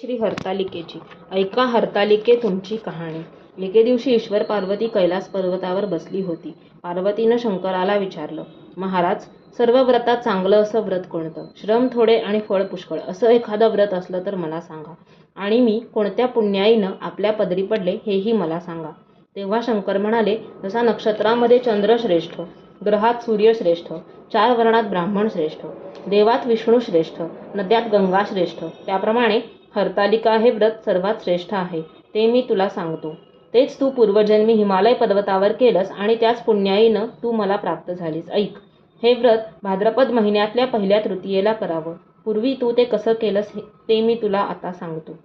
श्री हरतालिकेची. ऐका हरतालिके तुमची कहाणी. एके दिवशी ईश्वर पार्वती कैलास पर्वतावर बसली होती. पार्वतीनं शंकराला विचारलं महाराज सर्व व्रतात चांगलं असं व्रत कोणतं? श्रम थोडे आणि फळ पुष्कळ असं एखादं व्रत असलं तर मला सांगा. आणि मी कोणत्या पुण्याईनं आपल्या पदरी पडले हेही मला सांगा. तेव्हा शंकर म्हणाले जसा नक्षत्रामध्ये चंद्र श्रेष्ठ ग्रहात सूर्य श्रेष्ठ चार वर्णात ब्राह्मण श्रेष्ठ देवात विष्णू श्रेष्ठ नद्यात गंगा श्रेष्ठ त्याप्रमाणे हरतालिका हे व्रत सर्वात श्रेष्ठ आहे ते मी तुला सांगतो. तेच तू पूर्वजन्मी हिमालय पर्वतावर केलंस आणि त्याच पुण्याईनं तू मला प्राप्त झालीस. ऐक हे व्रत भाद्रपद महिन्यातल्या पहिल्या तृतीयेला करावं. पूर्वी तू ते कसं केलंस हे- ते मी तुला आता सांगतो.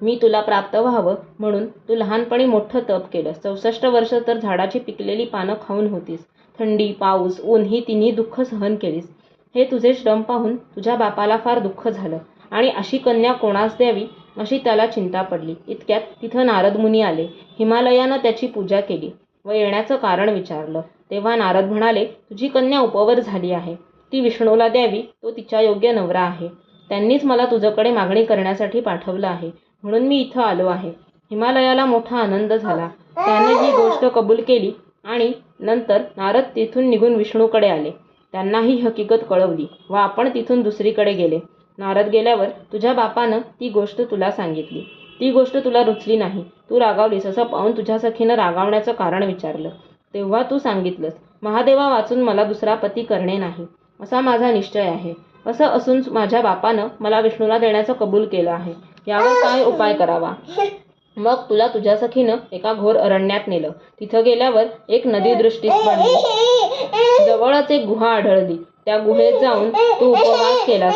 मी तुला प्राप्त व्हावं म्हणून तू लहानपणी मोठं तप केलंस. चौसष्ट वर्ष तर झाडाची पिकलेली पानं खाऊन होतीस. थंडी पाऊस ऊन ही तिन्ही दुःख सहन केलीस. हे तुझे श्रम पाहून तुझ्या बापाला फार दुःख झालं. आणि अशी कन्या कोणास द्यावी अशी त्याला चिंता पडली. इतक्यात तिथं नारद मुनी आले. हिमालयानं त्याची पूजा केली व येण्याचं कारण विचारलं. तेव्हा नारद म्हणाले तुझी कन्या उपवर झाली आहे. ती विष्णूला द्यावी. तो तिच्या योग्य नवरा आहे. त्यांनीच मला तुझ्याकडे मागणी करण्यासाठी पाठवलं आहे. म्हणून मी इथं आलो आहे. हिमालयाला मोठा आनंद झाला. त्याने ही गोष्ट कबूल केली आणि नंतर नारद तिथून निघून विष्णूकडे आले. त्यांना ही हकीकत कळवली व आपण तिथून दुसरीकडे गेले. नारद गेल्यावर तुझ्या बापानं ती गोष्ट तुला सांगितली. ती गोष्ट तुला रुचली नाही. तू रागावलीस असं पाहून तुझ्या सखीनं रागावण्याचं कारण विचारलं. तेव्हा तू सांगितलंस महादेवा वाचून मला दुसरा पती करणे नाही. असा माझा निश्चय आहे. असं असून माझ्या बापानं मला विष्णूला देण्याचं कबूल केलं आहे. यावर काय उपाय करावा? मग तुला तुझ्या सखीनं एका घोर अरण्यात नेलं. तिथं गेल्यावर एक नदी दृष्टीस पडली जवळच एक गुहा आढळली. त्या गुहेत जाऊन तू उपवास केलास.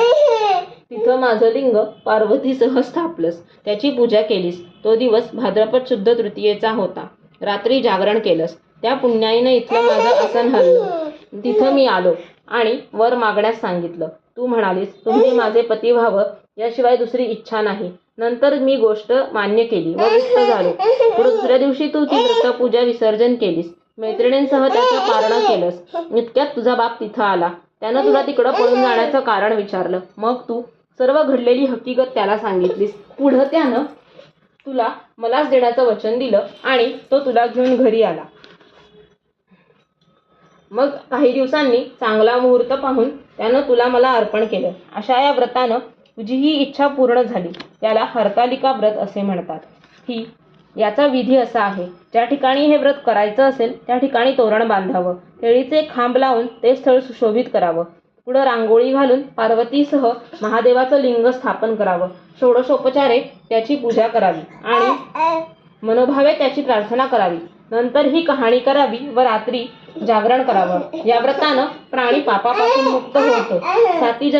तिथं माझं लिंग पार्वतीसह स्थापलंस. त्याची पूजा केलीस. तो दिवस भाद्रपद शुद्ध तृतीयेचा होता. रात्री जागरण केलंस. त्या पुण्याईनं इथलं माझं आसन हल्लं. तिथं मी आलो आणि वर मागण्यास सांगितलं. तू म्हणालीस तुम्ही माझे पती व्हावं याशिवाय दुसरी इच्छा नाही. नंतर मी गोष्ट मान्य केली व व्यस्त झालो. दुसऱ्या दिवशी तू ती व्रतपूजा विसर्जन केलीस. मैत्रिणींसह त्याचं पारणं केलंस. इतक्यात तुझा बाप तिथं आला. त्यानं तुला तिकडं पळून जाण्याचं कारण विचारलं. मग तू सर्व घडलेली हकीकत त्याला सांगितलीस. पुढं त्यानं तुला मलाच देण्याचं वचन दिलं आणि तो तुला घेऊन घरी आला. मग काही दिवसांनी चांगला मुहूर्त पाहून त्यानं तुला मला अर्पण केलं. अशा या व्रतानं तुझी ही इच्छा पूर्ण झाली. त्याला हरतालिका व्रत असे म्हणतात. ही याचा विधी असा आहे. ज्या ठिकाणी हे व्रत करायचं असेल त्या ठिकाणी तोरण बांधावं. केळीचे खांब लावून ते स्थळ सुशोभित करावं. पुढं रांगोळी घालून पार्वतीसह महादेवाचं लिंग स्थापन करावं. षोडशोपचारे त्याची पूजा करावी आणि मनोभावे त्याची प्रार्थना करावी. नंतर ही कहाणी करावी व रात्री जागरण करावं. या व्रतानं प्राणी पापापासून मुक्त होतो. साती